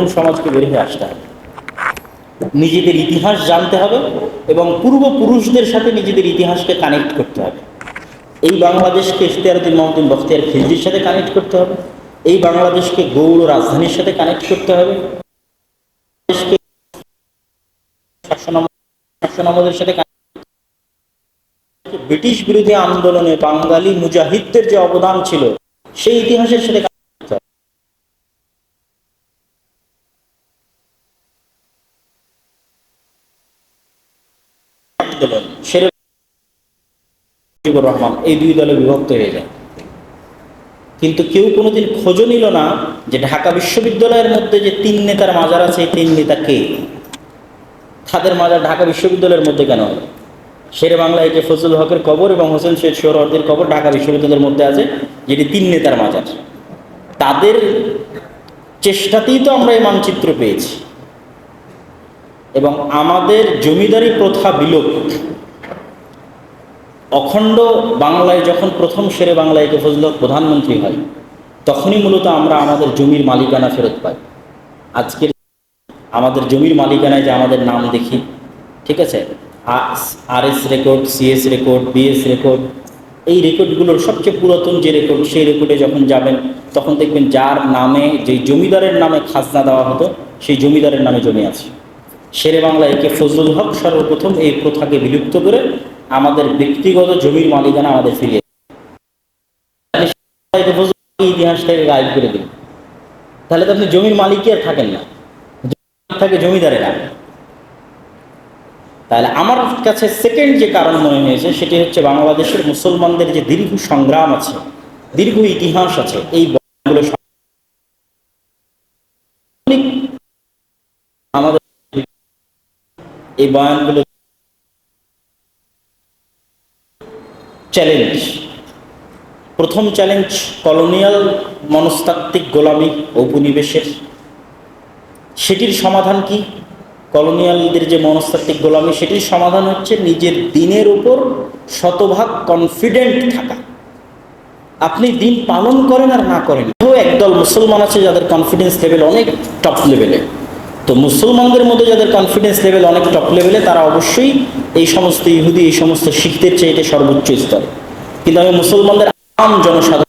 সমাজকে বের হয়ে আসতে হবে। নিজেদের ইতিহাস জানতে হবে এবং পূর্বপুরুষদের সাথে নিজেদের ইতিহাসকে কানেক্ট করতে হবে। এই বাংলাদেশকে ইখতিয়ারুদ্দিন মোহাম্মদিন বখতিয়ার খিলজির সাথে কানেক্ট করতে হবে। এই বাংলাদেশকে গৌড় রাজধানীর সাথে কানেক্ট করতে হবে। ব্রিটিশ বিরোধী আন্দোলনে বাঙালি মুজাহিদদের যে অবদান ছিল, সেই ইতিহাসের সাথে connect করতে হবে। আন্দোলন শেরে মুজিবুর রহমান, এই দুই দলে বিভক্ত হয়ে যায়। কিন্তু কেউ কোনোদিন খোঁজও নিল না যে ঢাকা বিশ্ববিদ্যালয়ের মধ্যে যে তিন নেতার মাজার আছে, এই তিন নেতা কে? তাদের মাজার ঢাকা বিশ্ববিদ্যালয়ের মধ্যে কেন? হলো শেরে বাংলায় যে ফজল হকের কবর এবং হোসেন শেখ সোহরওয়ার্দির কবর ঢাকা বিশ্ববিদ্যালয়ের মধ্যে আছে, যেটি তিন নেতার মাজার। তাদের চেষ্টাতেই তো আমরা এই মানচিত্র পেয়েছি। এবং আমাদের জমিদারি প্রথা বিলোপ অখণ্ড বাংলায় যখন প্রথম শেরে বাংলায় কে ফজল হক প্রধানমন্ত্রী হয়, তখনই মূলত আমরা আমাদের জমির মালিকানা ফেরত পাই। আজকের আমাদের জমির মালিকানায় যে আমাদের নাম দেখি, ঠিক আছে? আর S record CS record BS record এই রেকর্ডগুলোর সবচেয়ে পুরাতন যে রেকর্ড সেই রেকর্ডে যখন যাবেন, তখন দেখবেন যার নামে যে জমিদারের নামে খাজনা দেওয়া হতো, সেই জমিদারের নামে জমি আছে। শেরে বাংলা একে ফজলুল হক সর্বপ্রথম এই প্রথাকে বিলুপ্ত করে আমাদের ব্যক্তিগত জমির মালিকানা আমাদের ফিরিয়ে তাহলে শেরে ফজলুল হক এই ইতিহাস থেকে গায়েব করে দিন তাহলে তো আপনি জমির মালিকই আর থাকেন না। থাকে জমিদারেরা তাহলে আমার কাছে সেকেন্ড যে কারণ মনে হয়েছে, সেটি হচ্ছে বাংলাদেশের মুসলমানদের যে দীর্ঘ সংগ্রাম আছে, দীর্ঘ ইতিহাস আছে, এই বয়ানগুলো সব- আমাদের এই বয়ানগুলো চ্যালেঞ্জ প্রথম চ্যালেঞ্জ কলোনিয়াল মনস্তাত্ত্বিক গোলামী ঔপনিবেশের। সেটির সমাধান কি? কলোনিয়ালদের যে মনস্তাত্ত্বিক গোলামী, সেটির সমাধান হচ্ছে নিজের দিনের উপর শতভাগ কনফিডেন্ট থাকা। আপনি দিন পালন করেন আর না করেন একদল মুসলমান আছে যাদের কনফিডেন্স লেভেল অনেক টপ লেভেলে তো মুসলমানদের মধ্যে যাদের কনফিডেন্স লেভেল অনেক টপ লেভেলে তারা অবশ্যই এই সমস্ত ইহুদি, এই সমস্ত শিখদের চাইতে সর্বোচ্চ স্তরে। কিন্তু আমি মুসলমানদের আম জনসাধারণ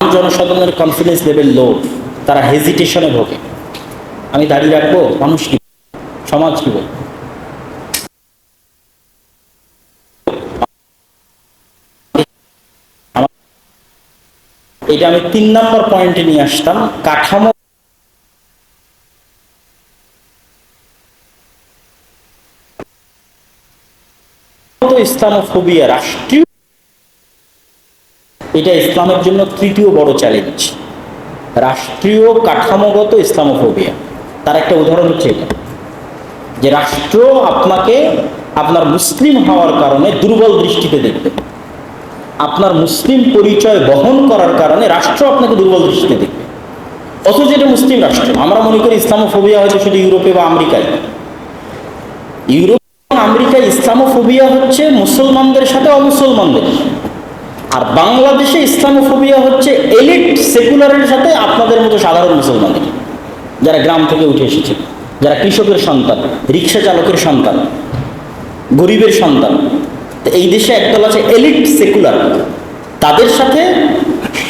জনসাধারণের কনফিডেন্স লেভেল লো তারা হেজিটেশনে ভোগে। আমি দাঁড়িয়ে রাখব, মানুষ কি সমাজ কি বলবে? এটা আমি তিন নম্বর পয়েন্টে নিয়ে আসতাম, কাঠামো ইসলামোফোবিয়া রাষ্ট্রীয় এটা ইসলামের জন্য তৃতীয় বড় চ্যালেঞ্জ। রাষ্ট্রীয় কাঠামোগত ইসলামোফোবিয়া। তার একটা উদাহরণ হচ্ছে এটা। যে রাষ্ট্র আপনাকে, আপনার মুসলিম হওয়ার কারণে দুর্বল দৃষ্টিতে দেখবে। আপনার মুসলিম পরিচয় বহন করার কারণে রাষ্ট্র আপনাকে দুর্বল দৃষ্টিতে দেখবে। অথচ এটা মুসলিম রাষ্ট্র। আমরা মনে করি ইসলামোফোবিয়া হয়তো শুধু ইউরোপে বা আমেরিকায়। ইউরোপ ইসলামোফোবিয়া হচ্ছে মুসলমানদের সাথে অমুসলমানদের। আর বাংলাদেশে ইসলামোফোবিয়া হচ্ছে এলিট সেকুলারের সাথে আপনাদের মতো সাধারণ মুসলমানের, যারা গ্রাম থেকে উঠে এসেছে, যারা কৃষকের সন্তান, রিক্সা চালকের সন্তান, গরিবের সন্তান। তো এই দেশে একদল আছে এলিট সেকুলার। তাদের সাথে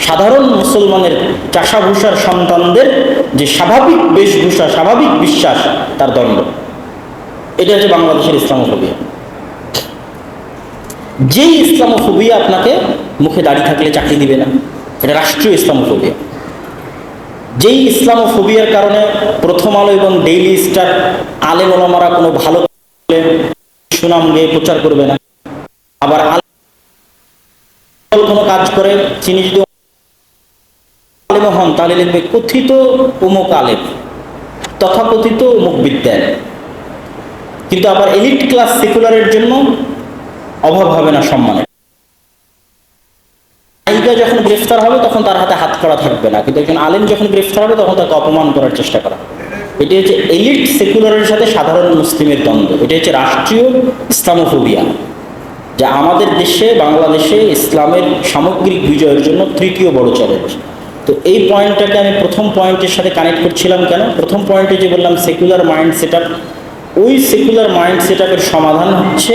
সাধারণ মুসলমানের চাষাভূষার সন্তানদের যে স্বাভাবিক বেশভূষা, স্বাভাবিক বিশ্বাস, তার দ্বন্দ্ব এটা হচ্ছে বাংলাদেশের ইসলামোফোবিয়া। যেই ইসলামোফোবিয়া আপনাকে মুখে দাঁড়িয়ে থাকলে চাকরি দিবে না, এটা রাষ্ট্রীয় ইসলামোফোবিয়া। যেই ইসলামোফোবিয়ার কারণে প্রথম আলো এবং ডেইলি স্টার আলেম ওলামারা কোনো ভালো সুনাম গিয়ে প্রচার করবে না, আবার কোনো কাজ করে তিনি যদি আলেম হন, তাহলে লিখবে, কথিত অমুক আলেম, তথাকথিত অমুক বিদ্যায় কিন্তু আবার এলিট ক্লাস সেকুলারের জন্য অভাব হবে না সম্মানের। নায়িকা যখন গ্রেফতার হবে, তখন তার হাতে হাত করা থাকবে না। কিন্তু একজন আলেম যখন গ্রেফতার হবে, তখন তাকে অপমান করার চেষ্টা করা। এটি হচ্ছে এলিট সেকুলারের সাথে সাধারণ মুসলিমের দ্বন্দ্ব। এটা হচ্ছে রাষ্ট্রীয় ইসলামোফোবিয়া, যা আমাদের দেশে, বাংলাদেশে ইসলামের সামগ্রিক বিজয়ের জন্য তৃতীয় বড় চ্যালেঞ্জ তো এই পয়েন্টটাকে আমি প্রথম পয়েন্টের সাথে কানেক্ট করছিলাম কেন? প্রথম পয়েন্টে যে বললাম সেকুলার মাইন্ড সেট ওই সেকুলার মাইন্ড সেট সমাধান হচ্ছে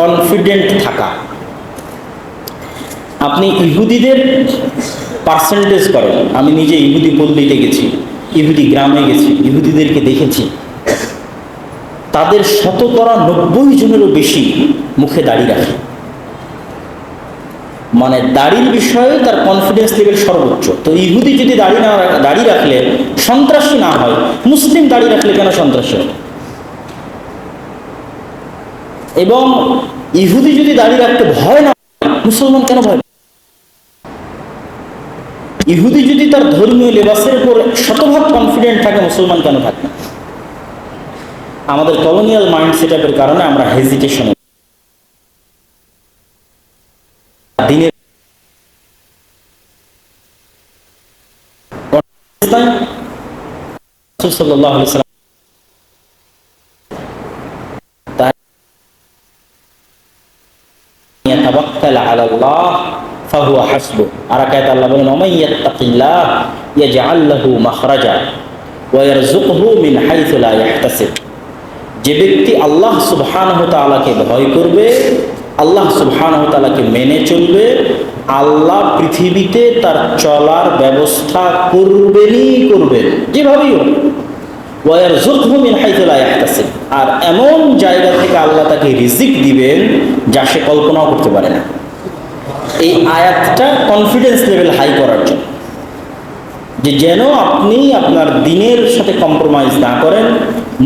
কনফিডেন্ট থাকা। আপনি ইহুদিদের পার্সেন্টেজ করেন। আমি নিজে ইহুদি পল্লীতে গেছি ইহুদি গ্রামে গেছি, ইহুদিদেরকে দেখেছি। তাদের শতকরা নব্বই জনেরও বেশি মুখে দাড়ি রাখে। মানে দাড়ির বিষয়ে তার কনফিডেন্স লেভেল সর্বোচ্চ। তো ইহুদি যদি দাড়ি না দাড়ি রাখলে সন্ত্রাসী না হয়, মুসলিম দাড়ি রাখলে কেন সন্ত্রাসী হয়? এবং ইহুদি যদি দাড়ি রাখতে ভয় না মুসলমান কেন ভয় ইহুদি যদি তার ধর্মীয় লেবাসের উপর শতভাগ কনফিডেন্ট থাকে, মুসলমান কেন থাকে আমাদের কলোনিয়াল মাইন্ড সেট আপের কারণে আমরা হেজিটেশন দিনের আল্লাহ যে ব্যক্তি আল্লাহ ভয় করবে, আল্লাহ মেনে চলবে, আল্লাহ পৃথিবীতে তার চলার ব্যবস্থা করবেনই করবেন, যেভাবেই হোক। ওয়ার জুকভূমিন হাইতুলা ইহতাসিব আর এমন জায়গা থেকে আল্লাহ তাকে রিজিক দিবেন যা সে কল্পনাও করতে পারে না। এই আয়াতটা কনফিডেন্স লেভেল হাই করার জন্য। যে যেন আপনি আপনার দিনের সাথে কম্প্রোমাইজ না করেন,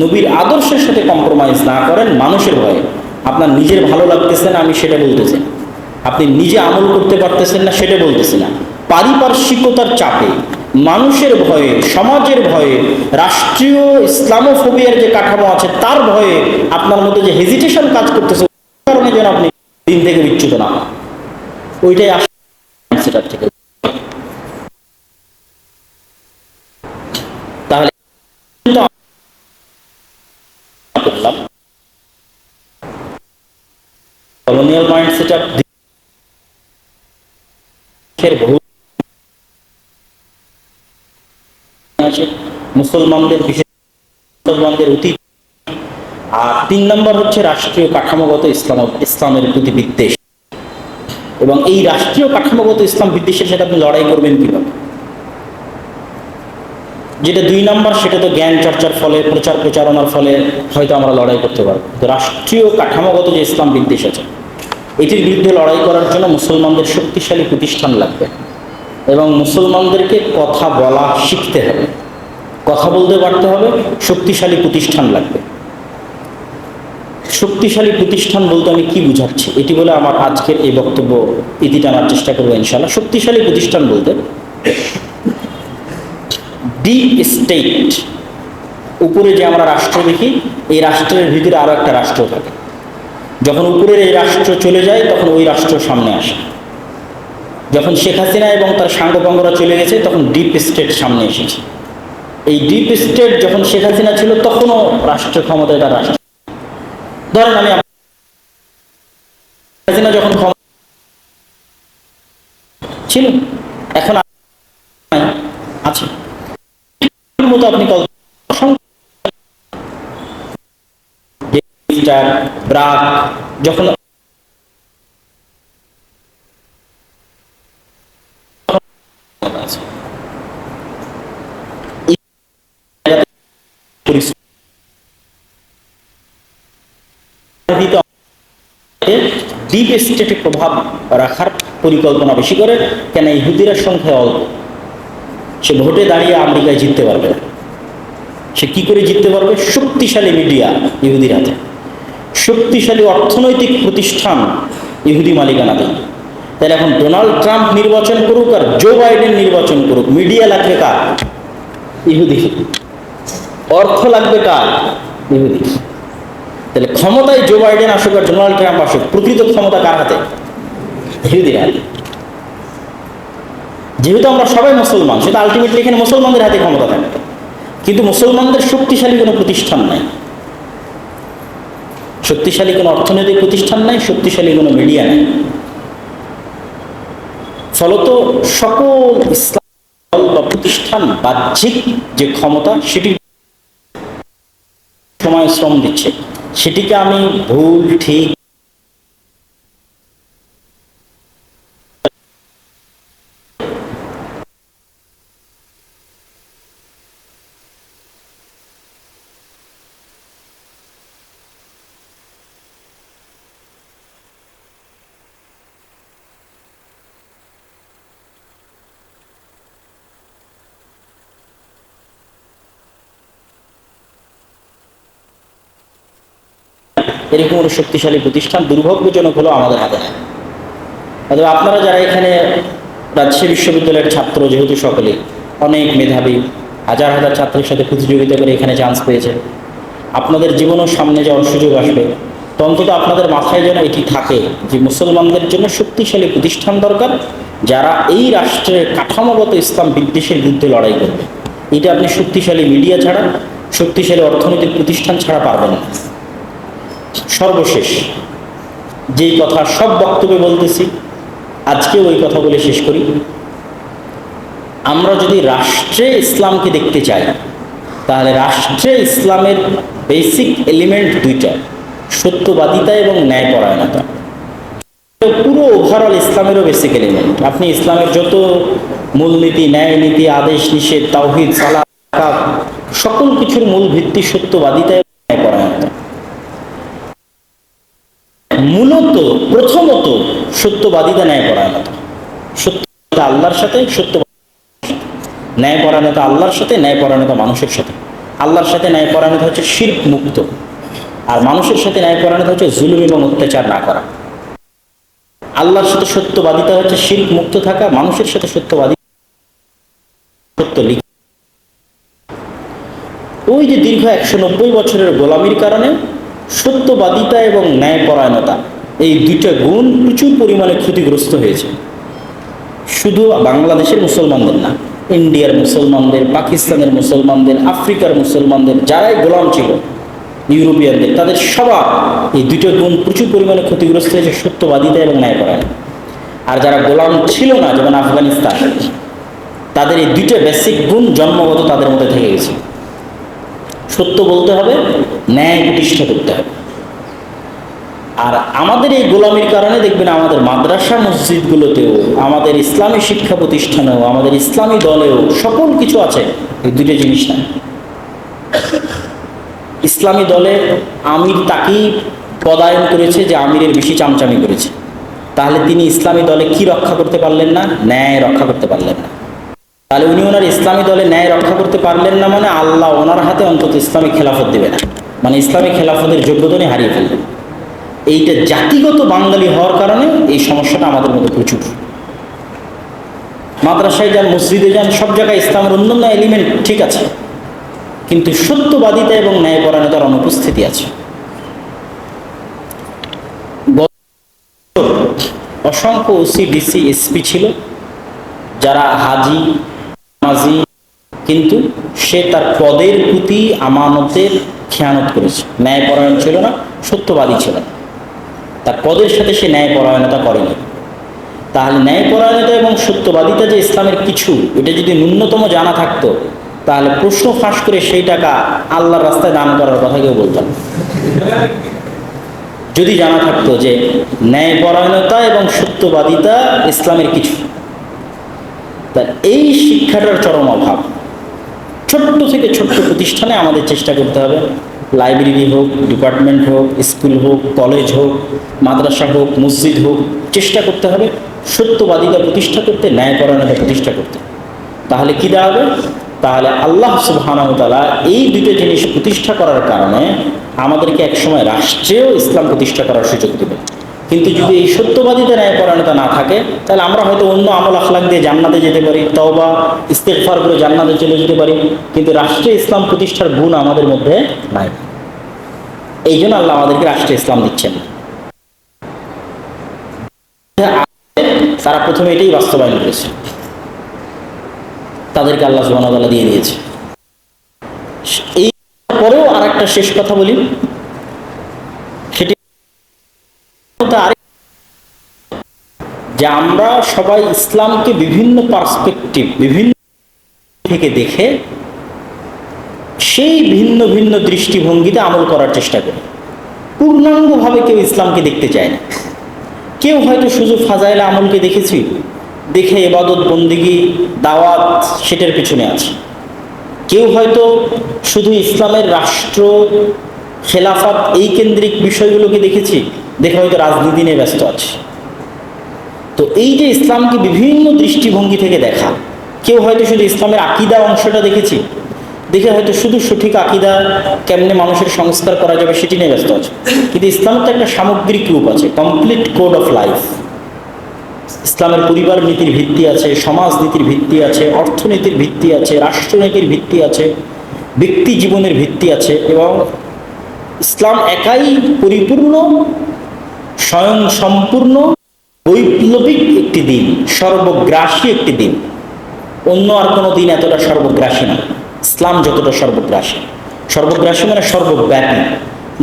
নবীর আদর্শের সাথে কম্প্রোমাইজ না করেন, মানুষের ভয়ে। আপনার নিজের ভালো লাগতেছে না, আমি সেটা বলতেছি আপনি নিজে আমল করতে পারতেছেন না, সেটা বলতেছি না। পারিপার্শ্বিকতার চাপে, মানুষের ভয়ে, সমাজের ভয়ে, রাষ্ট্রীয় ইসলামোফোবিয়ার যে কাঠামো আছে, তার ভয়ে আপনার মধ্যে যে হেজিটেশন কাজ করতেছে কারণে যেন আপনি দিন থেকে বিচ্যুত না হন। ওইটাই থেকে তাহলে কলোনিয়াল মাইন্ড সেট আপ বহু মুসলমানদের মুসলমানদের আর তিন নম্বর হচ্ছে রাষ্ট্রীয় কাঠামোগত ইসলাম ইসলামের প্রতি বিদ্বেষ এবং এই রাষ্ট্রীয় কাঠামোগত ইসলাম বিদ্বেষের সাথে আপনি লড়াই করবেন কীভাবে? যেটা দুই নম্বর, সেটা তো জ্ঞান চর্চার ফলে, প্রচার প্রচারণার ফলে হয়তো আমরা লড়াই করতে পারব। রাষ্ট্রীয় কাঠামোগত যে ইসলাম বিদ্বেষ আছে, এটির বিরুদ্ধে লড়াই করার জন্য মুসলমানদের শক্তিশালী প্রতিষ্ঠান লাগবে। এবং মুসলমানদেরকে কথা বলা শিখতে হবে। কথা বলতে পারতে হবে, শক্তিশালী প্রতিষ্ঠান লাগবে। শক্তিশালী প্রতিষ্ঠান বলতে আমি কি বুঝাচ্ছি? এটি বলে আমার আজকের এই বক্তব্য ইতি টানার চেষ্টা করব ইনশাল্লাহ শক্তিশালী প্রতিষ্ঠান বলতে ডিপ স্টেট, উপরে যে আমরা রাষ্ট্র দেখি, এই রাষ্ট্রের ভিতরে আরও একটা রাষ্ট্র থাকে। যখন উপরের এই রাষ্ট্র চলে যায়, তখন ওই রাষ্ট্র সামনে আসে। যখন শেখ হাসিনা এবং তার সাঙ্গপাঙ্গরা চলে গেছে, তখন ডিপ স্টেট সামনে এসেছে। এই ডিপ স্টেট যখন শেখ হাসিনা ছিল, তখনও রাষ্ট্র ক্ষমতায় তার রাষ্ট্র ধরেন আমি যখন ছিল এখন আছে। মতো আপনি যখন আছে। এই জায়গাতে পরিস্থিতি ডিপ স্টেটে প্রভাব রাখার পরিকল্পনা বেশি করে, কেন ইহুদিরা সংখ্যা অল্প? সে ভোটে দাঁড়িয়ে আমেরিকায় জিততে পারবে সে কি করে জিততে পারবে? শক্তিশালী মিডিয়া ইহুদির হাতে। শক্তিশালী অর্থনৈতিক প্রতিষ্ঠান ইহুদি মালিকানা দেয় তাহলে এখন ডোনাল্ড ট্রাম্প নির্বাচন করুক আর জো বাইডেন নির্বাচন করুক, মিডিয়া লাগবে কার? ইহুদি। অর্থ লাগবে কার? ইহুদি। তাহলে ক্ষমতায় জো বাইডেন আসুক আর ডোনাল্ড ট্রাম্প আসুক, প্রকৃত ক্ষমতা কার হাতে? যেহেতু আমরা সবাই মুসলমান সেটা আলটিমেটলি এখানে মুসলমানদের হাতে ক্ষমতা থাকে। কিন্তু মুসলমানদের শক্তিশালী কোনো প্রতিষ্ঠান নাই। শক্তিশালী কোনো অর্থনৈতিক প্রতিষ্ঠান নাই, শক্তিশালী কোনো মিডিয়া নেই। ফলত সকল ইসলাম প্রতিষ্ঠান বাহ্যিক যে ক্ষমতা সেটি সময় শ্রম দিচ্ছে। সেটিকে আমি ভুল ঠিক এরকম কোনো শক্তিশালী প্রতিষ্ঠান দুর্ভাগ্যজনক হলো আমাদের হাতে নেই। অথবা আপনারা যারা এখানে রাজশাহী বিশ্ববিদ্যালয়ের ছাত্র, যেহেতু সকলে অনেক মেধাবী, হাজার হাজার ছাত্রের সাথে প্রতিযোগিতা করে এখানে চান্স পেয়েছে, আপনাদের জীবনেও সামনে যাওয়ার সুযোগ আসবে। তো অন্তত আপনাদের মাথায় যেন এটি থাকে যে মুসলমানদের জন্য শক্তিশালী প্রতিষ্ঠান দরকার, যারা এই রাষ্ট্রের কাঠামোগত ইসলাম বিদ্বেষের বিরুদ্ধে লড়াই করবে। এটা আপনি শক্তিশালী মিডিয়া ছাড়া, শক্তিশালী অর্থনৈতিক প্রতিষ্ঠান ছাড়া পারবেন না। সর্বশেষ। যেই কথা সব বক্তব্যে বলতেছি আজকে ওই কথা বলে শেষ করি। আমরা যদি রাষ্ট্রে ইসলামকে দেখতে চাই, তাহলে রাষ্ট্রে ইসলামের বেসিক এলিমেন্ট দুইটা, সত্যবাদিতা এবং ন্যায়পরায়ণতা। পুরো ওভারঅল ইসলামেরও বেসিক এলিমেন্ট আপনি ইসলামের যত মূলনীতি ন্যায় নীতি আদেশ, নিষেধ, তাওহিদ সালাহ সকল কিছুর মূল ভিত্তি সত্যবাদিতা এবং ন্যায়পরায়ণতা মূলত প্রথমত সত্যবাদিতা ন্যায়পরায়ণতা সত্যতা আল্লাহর সাথে সত্য ন্যায়পরায়ণতা আল্লাহর সাথে ন্যায়পরায়ণতা মানুষের সাথে। আল্লাহর সাথে ন্যায়পরায়ণতা হচ্ছে শিল্প মুক্ত। আর মানুষের সাথে ন্যায়পরায়ণতা হচ্ছে জুলুম এবং অত্যাচার না করা। আল্লাহর সাথে সত্যবাদিতা হচ্ছে শিল্প মুক্ত থাকা, মানুষের সাথে সত্যবাদী সত্য ওই যে দীর্ঘ একশো নব্বই বছরের গোলামির কারণে সত্যবাদিতা এবং ন্যায়পরায়ণতা এই দুইটা গুণ প্রচুর পরিমাণে ক্ষতিগ্রস্ত হয়েছে। শুধু বাংলাদেশের মুসলমানদের না, ইন্ডিয়ার মুসলমানদের, পাকিস্তানের মুসলমানদের, আফ্রিকার মুসলমানদের, যারাই গোলাম ছিল, ইউরোপিয়ানদের, তাদের সবার এই দুটো গুণ প্রচুর পরিমাণে ক্ষতিগ্রস্ত হয়েছে সত্যবাদিতা এবং ন্যায়পরায়ণ আর যারা গোলাম ছিল না, যেমন আফগানিস্তান, তাদের এই দুইটা বেসিক গুণ জন্মগত তাদের মধ্যে থেকে গেছে। সত্য বলতে হবে, ন্যায় প্রতিষ্ঠা করতে হবে। আর আমাদের এই গোলামির কারণে দেখবেন আমাদের মাদ্রাসা মসজিদগুলোতেও, আমাদের ইসলামী শিক্ষা প্রতিষ্ঠানেও, আমাদের ইসলামী দলেও সকল কিছু আছে। এই দুটো জিনিস না। ইসলামী দলে আমির তাকেই পদায়ন করেছে যে আমিরের বেশি চামচামি করেছে। তাহলে তিনি ইসলামী দলে কি রক্ষা করতে পারলেন না? ন্যায় রক্ষা করতে পারলেন না। তাহলে উনি ওনার ইসলামী দলে ন্যায় রক্ষা করতে পারলেন না মানে আল্লাহ ওনার হাতে অন্তত ইসলামী খেলাফত দেবে না। মানে ইসলামী খেলাফতের যোগ্যতা হারিয়ে ফেলবেন এইটা জাতিগত বাঙালি হওয়ার কারণে এই সমস্যাটা আমাদের মধ্যে প্রচুর। মাদ্রাসায় যান, মসজিদে যান, সব জায়গায় ইসলামের অন্যান্য এলিমেন্ট ঠিক আছে। কিন্তু সত্যবাদিতা এবং ন্যায়পরায়ণতার অনুপস্থিতি আছে। অসংখ্য ওসি ডিসি এসপি ছিল, যারা হাজি, নামাজি, কিন্তু সে তার পদের প্রতি আমানতের খেয়ানত করেছে। ন্যায়পরায়ণ ছিল না, সত্যবাদী ছিল না। তার পদের সাথে সে ন্যায়পরায়ণতা করেনি। তাহলে ন্যায়পরায়ণতা এবং সত্যবাদিতা যে ইসলামের কিছু, এটা যদি ন্যূনতম জানা থাকতো, তাহলে প্রশ্ন ফাঁস করে সেই টাকা আল্লাহর রাস্তায় দান করার কথা কেউ বলতাম যদি জানা থাকতো যে ন্যায়পরায়ণতা এবং সত্যবাদিতা ইসলামের কিছু, তা এই শিক্ষাটার চরম অভাব। ছোট্ট থেকে ছোট্ট প্রতিষ্ঠানে আমাদের চেষ্টা করতে হবে। লাইব্রেরি হোক, ডিপার্টমেন্ট হোক, স্কুল হোক, কলেজ হোক, মাদ্রাসা হোক, মসজিদ হোক, চেষ্টা করতে হবে সত্যবাদিতা প্রতিষ্ঠা করতে, ন্যায়পরায়ণতা প্রতিষ্ঠা করতে। তাহলে কি দাঁড়াবে তাহলে আল্লাহ সুবাহানতালা এই দুটো জিনিস প্রতিষ্ঠা করার কারণে আমাদেরকে একসময় রাষ্ট্রেও ইসলাম প্রতিষ্ঠা করার সুযোগ দেবে। কিন্তু যদি এই সত্যবাদিতা ন্যায়পরায়ণতা না থাকে, তাহলে আমরা হয়তো অন্য আমল আখলাক দিয়ে জান্নাতে যেতে পারি, তওবা ইস্তেকফার করে জান্নাতে চলে যেতে পারি, কিন্তু রাষ্ট্রে ইসলাম প্রতিষ্ঠার গুণ আমাদের মধ্যে নাই। এই জন্য আল্লাহ আমাদেরকে রাষ্ট্রে ইসলাম দিচ্ছেন। তারা প্রথমে এটাই বাস্তবায়ন করেছে। তাদেরকে আল্লাহ সুবাহ দিয়ে দিয়েছে। এই পরেও আর শেষ কথা বলি সেটি যে আমরা সবাই ইসলামকে বিভিন্ন পার্সপেক্টিভ বিভিন্ন থেকে দেখে সেই ভিন্ন ভিন্ন দৃষ্টিভঙ্গিতে আমল করার চেষ্টা করি। পূর্ণাঙ্গভাবে কেউ ইসলামকে দেখতে চায় না। কেউ হয়তো শুধু ফাজাইল আমলকে দেখেছি, দেখে এবাদত, বন্দিগি, দাওয়াত, সেটার পিছনে আছে। কেউ হয়তো শুধু ইসলামের রাষ্ট্র, খেলাফত এই কেন্দ্রিক বিষয়গুলোকে দেখেছি দেখে হয়তো রাজনীতি নিয়ে ব্যস্ত আছে। তো এই যে ইসলামকে বিভিন্ন দৃষ্টিভঙ্গি থেকে দেখা, কেউ হয়তো শুধু ইসলামের আকিদা অংশটা দেখেছি, দেখে হয়তো শুধু সঠিক আকিদা কেমনে মানুষের সংস্কার করা যাবে সেটি নিয়ে ব্যস্ত আছে। কিন্তু ইসলামের তো একটা সামগ্রিক রূপ আছে কমপ্লিট কোড অফ লাইফ ইসলামের পরিবার নীতির ভিত্তি আছে, সমাজ নীতির ভিত্তি আছে, অর্থনীতির ভিত্তি আছে, রাষ্ট্রনীতির ভিত্তি আছে, ব্যক্তি জীবনের ভিত্তি আছে, এবং ইসলাম একাই পরিপূর্ণ স্বয়ং সম্পূর্ণ বৈপ্লবিক একটি দিন, সর্বগ্রাসী একটি দিন। অন্য আর কোনো দিন এতটা সর্বগ্রাসী না। ইসলাম যতটা সর্বগ্রাসী। সর্বগ্রাসী মানে সর্বব্যাপী।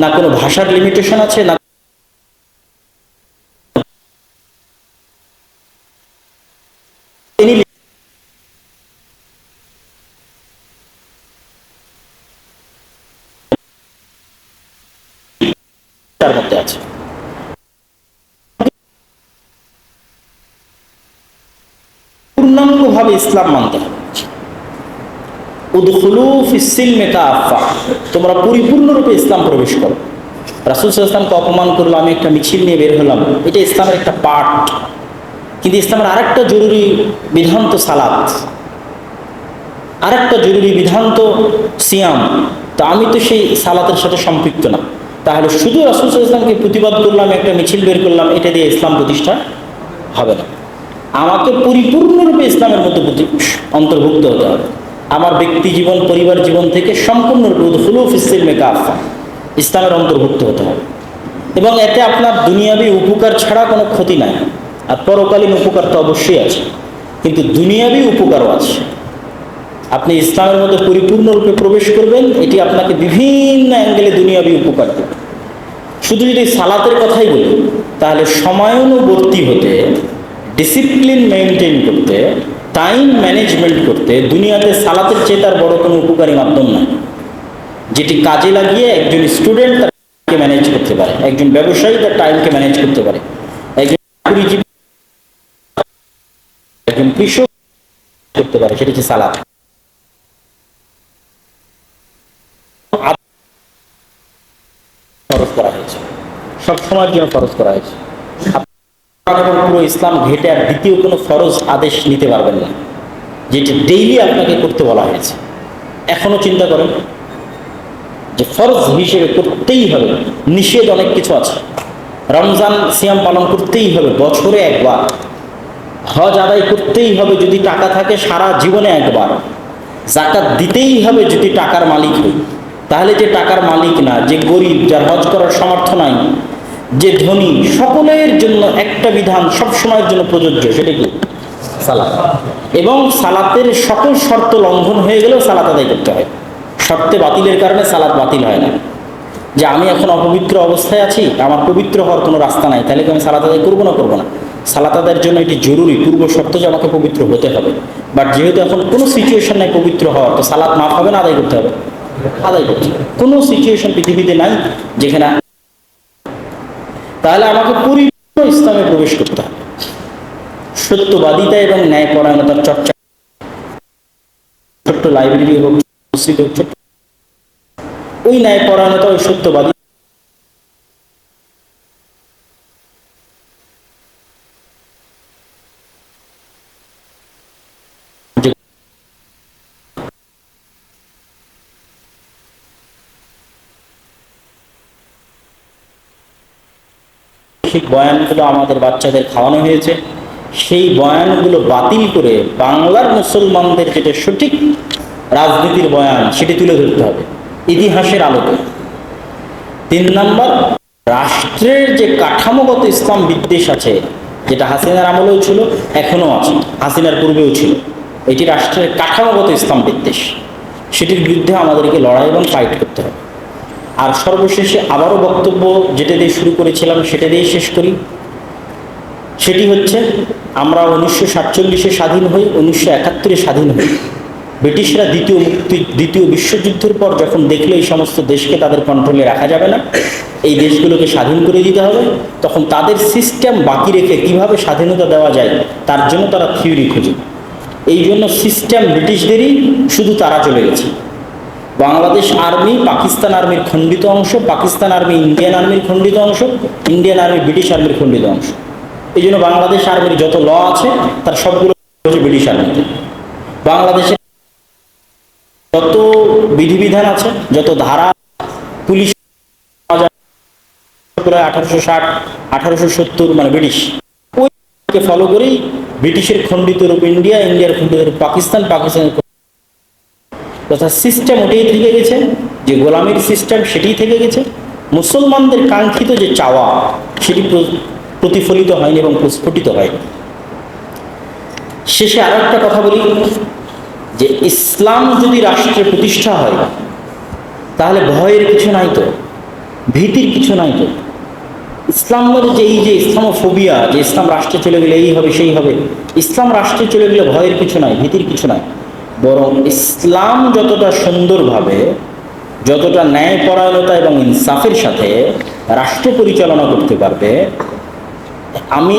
না কোনো ভাষার লিমিটেশন আছে, না any তার মধ্যে আছে পূর্ণাঙ্গভাবে ইসলাম মানতে হবে। তোমরা পরিপূর্ণরূপে ইসলাম প্রবেশ করো। রাসুল ইসলামকে অপমান করল, আমি একটা মিছিল নিয়ে বের হলাম। এটা ইসলামের একটা পার্ট কিন্তু ইসলামের আরেকটা জরুরি বিধান তো সালাত। আরেকটা জরুরি বিধান তো সিয়াম। তো আমি তো সেই সালাতের সাথে সম্পৃক্ত না। তাহলে শুধু রাসুল ইসলামকে প্রতিবাদ করলাম, একটা মিছিল বের করলাম, এটা দিয়ে ইসলাম প্রতিষ্ঠা হবে না। আমাকে পরিপূর্ণরূপে ইসলামের মধ্যে অন্তর্ভুক্ত হতে হবে। আমার ব্যক্তি জীবন, পরিবার জীবন থেকে সম্পূর্ণরূপে ফুলুফ ইসলামে কাফা ইসলামের অন্তর্ভুক্ত হতে হবে। এবং এতে আপনার দুনিয়াবি উপকার ছাড়া কোনো ক্ষতি নাই। আর পরকালীন উপকার তো অবশ্যই আছে। কিন্তু দুনিয়াবি উপকারও আছে। আপনি ইসলামের মধ্যে পরিপূর্ণরূপে প্রবেশ করবেন, এটি আপনাকে বিভিন্ন অ্যাঙ্গেলে দুনিয়াবি উপকার দেবে। শুধু যদি সালাতের কথাই বলি, তাহলে সময়ানুবর্তী হতে ডিসিপ্লিন মেনটেন করতে টাইম ম্যানেজমেন্ট করতে দুনিয়াতে সালাতের চেয়ে তার বড় কোনো উপকারী মাধ্যম নয় যেটি কাজে লাগিয়ে একজন স্টুডেন্ট তার টাইমকে ম্যানেজ করতে পারে, একজন ব্যবসায়ী তার টাইমকে ম্যানেজ করতে পারে। একজন একজন কৃষক করতে পারে, সেটি হচ্ছে সালাত। ফরজ করা হয়েছে। সব সময়ের জন্য ফরজ করা হয়েছে। পুরো ইসলাম ঘেটে আর দ্বিতীয় কোনো ফরজ আদেশ নিতে পারবেন না, যেটি ডেইলি আপনাকে করতে বলা হয়েছে। এখনও চিন্তা করেন যে ফরজ হিসেবে করতেই হবে, নিষেধ অনেক কিছু আছে। রমজান সিয়াম পালন করতেই হবে, বছরে একবার। হজ আদায় করতেই হবে যদি টাকা থাকে সারা জীবনে একবার। জাকাত দিতেই হবে যদি টাকার মালিক তাহলে যে টাকার মালিক না, যে গরিব যার হজ করার সামর্থ্য নাই যে ধনী সকলের জন্য একটা বিধান সব সময়ের জন্য প্রযোজ্য, সেটা কি? সালাত। এবং সালাতের সকল শর্ত লঙ্ঘন হয়ে গেলেও সালাত আদায় করতে হয়। শর্তে বাতিলের কারণে সালাত বাতিল হয় না। যে আমি এখন অপবিত্র অবস্থায় আছি, আমার পবিত্র হওয়ার কোনো রাস্তা নাই, তাহলে কি আমি সালাত আদায় করব না করব না? সালাত আদায়ের জন্য এটি জরুরি, পূর্ব শর্ত যে আমাকে পবিত্র হতে হবে। বাট যেহেতু এখন কোনো সিচুয়েশন নাই পবিত্র হওয়ার, তো সালাত মাফ হবে না, আদায় করতে হবে? আদায় করতে হবে। কোনো সিচুয়েশন পৃথিবীতে নাই যেখানে তাহলে আমাকে পরিপূর্ণ ইসলামে প্রবেশ করতে হবে। সত্যবাদিতা এবং ন্যায়পরায়ণতার চর্চা। ছোট্ট লাইব্রেরি হোক, মসজিদ হোক ওই ন্যায়পরায়ণতা, ওই সত্যবাদী ঠিক বয়ানগুলো আমাদের বাচ্চাদের খাওয়ানো হয়েছে। সেই বয়ানগুলো বাতিল করে বাংলার মুসলমানদের যেটা সঠিক রাজনীতির বয়ান, সেটি তুলে ধরতে হবে। ইতিহাসের আলোকে। তিন নম্বর, রাষ্ট্রের যে কাঠামোগত ইসলাম বিদ্বেষ আছে, যেটা হাসিনার আমলেও ছিল, এখনও আছে। হাসিনার পূর্বেও ছিল। এটি রাষ্ট্রের কাঠামোগত ইসলাম বিদ্বেষ। সেটির বিরুদ্ধে আমাদেরকে লড়াই এবং ফাইট করতে হবে। আর সর্বশেষে আবারও বক্তব্য যেটা দিয়ে শুরু করেছিলাম, সেটা দিয়ে শেষ করি। সেটি হচ্ছে, আমরা উনিশশো সাতচল্লিশে স্বাধীন হই, উনিশশো একাত্তরে স্বাধীন হই। ব্রিটিশরা দ্বিতীয় মুক্তি, দ্বিতীয় বিশ্বযুদ্ধের পর যখন দেখল এই সমস্ত দেশকে তাদের কন্ট্রোলে রাখা যাবে না, এই দেশগুলোকে স্বাধীন করে দিতে হবে, তখন তাদের সিস্টেম বাকি রেখে কীভাবে স্বাধীনতা দেওয়া যায়, তার জন্য তারা থিওরি খুঁজে। এই জন্য সিস্টেম ব্রিটিশদেরই, শুধু তারা চলে গেছে। বাংলাদেশ আর্মি, পাকিস্তান আর্মির খণ্ডিত অংশ, পাকিস্তান আর্মি, ইন্ডিয়ান আর্মির খণ্ডিত অংশ, ইন্ডিয়ান আর্মি, ব্রিটিশ আর্মির খণ্ডিত অংশ। এই জন্য বাংলাদেশ আর্মির যত ল আছে, তার সবগুলো হচ্ছে ব্রিটিশ আর্মিতে বাংলাদেশে যত বিধিবিধান আছে, যত ধারা, পুলিশ আঠারোশো ষাট, আঠারোশো সত্তর মানে ব্রিটিশ ওইকে ফলো করেই ব্রিটিশের খণ্ডিত রূপ ইন্ডিয়া, ইন্ডিয়ার খণ্ডিত রূপ পাকিস্তান, পাকিস্তানের তথা সিস্টেম ওটাই থেকে গেছে, যে গোলামির সিস্টেম সেটাই থেকে গেছে। মুসলমানদের কাঙ্ক্ষিত যে চাওয়া, সেটি প্রতিফলিত হয়নি এবং প্রস্ফুটিত হয়নি। শেষে আরও একটা কথা বলি, যে ইসলাম যদি রাষ্ট্রে প্রতিষ্ঠা হয়, তাহলে ভয়ের কিছু নাই তো, ভীতির কিছু নাই তো। ইসলামের যে এই যে ইসলামোফোবিয়া, যে ইসলাম রাষ্ট্রে চলে গেলে এই হবে, সেই হবে, ইসলাম রাষ্ট্রে চলে গেলে ভয়ের কিছু নাই, ভীতির কিছু নাই। বরং ইসলাম যতটা সুন্দরভাবে, যতটা ন্যায়পরায়ণতা এবং ইনসাফের সাথে রাষ্ট্র পরিচালনা করতে পারবে, আমি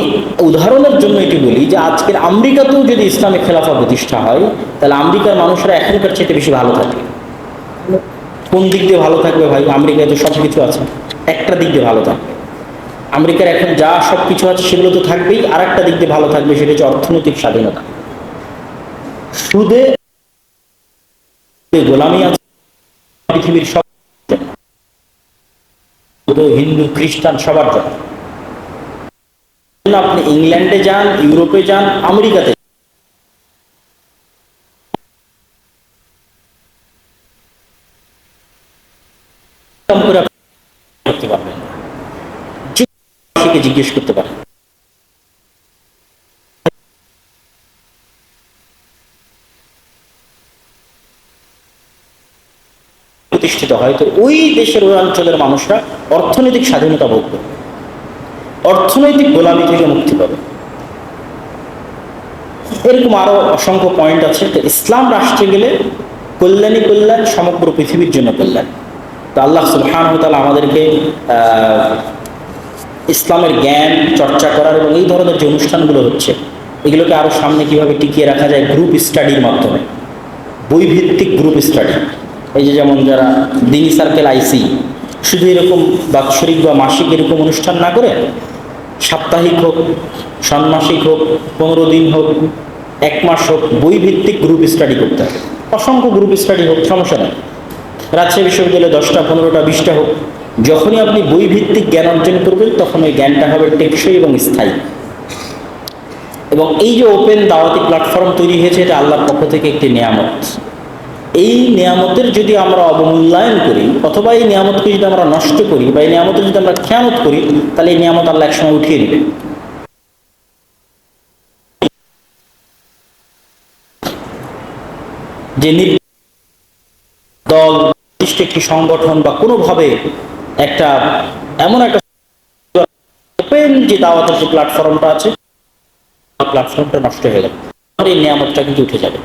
উদাহরণের জন্য এটি বলি যে আজকের আমেরিকাতেও যদি ইসলামিক খেলাফা প্রতিষ্ঠা হয়, তাহলে আমেরিকার মানুষরা এখনকার চাইতে বেশি ভালো থাকে। কোন দিক দিয়ে ভালো থাকবে ভাই? আমেরিকায় তো সব কিছু আছে। একটা দিক দিয়ে ভালো থাকবে। আমেরিকার এখন যা সব কিছু আছে সেগুলো তো থাকবেই। আর একটা দিক দিয়ে ভালো থাকবে সেটা হচ্ছে অর্থনৈতিক স্বাধীনতা। সুদে গোলামি আছে, পৃথিবীর সব হিন্দু, খ্রিস্টান, সবার জন্য। আপনি ইংল্যান্ডে যান, ইউরোপে যান, আমেরিকাতে জিজ্ঞেস করতে পারেন। প্রতিষ্ঠিত হয় তো ওই দেশের ওই অঞ্চলের মানুষরা অর্থনৈতিক স্বাধীনতা ভোগ করবে অর্থনৈতিক গোলামি থেকে মুক্তি পাবে। এরকম আরও অসংখ্য পয়েন্ট আছে। তো ইসলাম রাষ্ট্রে গেলে কল্যাণী কল্যাণ, সমগ্র পৃথিবীর জন্য কল্যাণ। তো আল্লাহ সুবহান তাআলা আমাদেরকে ইসলামের জ্ঞান, চর্চা করার এবং এই ধরনের যে অনুষ্ঠানগুলো হচ্ছে, এগুলোকে আরও সামনে কীভাবে টিকিয়ে রাখা যায় গ্রুপ স্টাডির মাধ্যমে। বইভিত্তিক গ্রুপ স্টাডি এই যে যেমন যারা দিনী সার্কেল আইসি শুধু এরকম বাৎসরিক বা মাসিক এরকম অনুষ্ঠান না করে, সাপ্তাহিক হোক, ষান্মাসিক হোক, পনেরো দিন হোক, এক মাস হোক, বইভিত্তিক গ্রুপ স্টাডি করতে হবে। অসংখ্য গ্রুপ স্টাডি হোক, সমস্যা নেই। রাজশাহী বিশ্ববিদ্যালয়ে দশটা, পনেরোটা, বিশটা হোক, যখনই আপনি বইভিত্তিক জ্ঞান অর্জন করবেন, তখন ওই জ্ঞানটা হবে টেকসই এবং স্থায়ী। এবং এই যে ওপেন দাওয়াতি প্ল্যাটফর্ম তৈরি হয়েছে, এটা আল্লাহর পক্ষ থেকে একটি নিয়ামত। এই নিয়ামতের যদি আমরা অবমূল্যায়ন করি, অথবা এই নিয়ামতকে যদি আমরা নষ্ট করি, বা এই নিয়ামতের যদি আমরা খেয়ানত করি, তাহলে এই নিয়ামত আল্লাহ একসময় উঠিয়ে দিবে। যে দল, নির্দিষ্ট একটি সংগঠন বা কোনোভাবে একটা এমন একটা ওপেন যে দাওয়াতের যে প্ল্যাটফর্মটা আছে প্ল্যাটফর্মটা নষ্ট হয়ে গেল। আর এই নিয়ামতটা কিন্তু উঠে যাবে।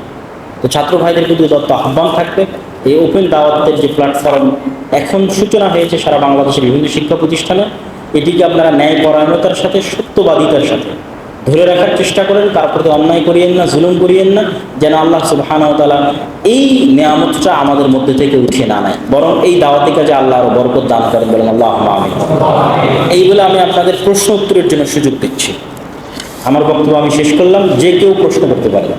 তো ছাত্র ভাইদের কিন্তু দত্ত আহ্বান থাকবে। এই ওপেন দাওয়াতের যে প্ল্যাটফর্ম এখন সূচনা হয়েছে সারা বাংলাদেশের বিভিন্ন শিক্ষা প্রতিষ্ঠানে। এটিকে আপনারা ন্যায় পরায়ণতার সাথে, সত্যবাদিতার সাথে ধরে রাখার চেষ্টা করেন। তার প্রতি অন্যায় করিয়েন না, জুলুম করিয়েন না, যেন আল্লাহ তাআলা এই নিয়ামতটা আমাদের মধ্যে থেকে উঠিয়ে না নেয়। বরং এই দাওয়াতি কাজে আল্লাহ আরও বরকত দান করেন বলেন আল্লাহ আমিন। এইগুলো আমি আপনাদের প্রশ্ন উত্তরের জন্য সুযোগ দিচ্ছি। আমার বক্তব্য আমি শেষ করলাম। যে কেউ প্রশ্ন করতে পারবেন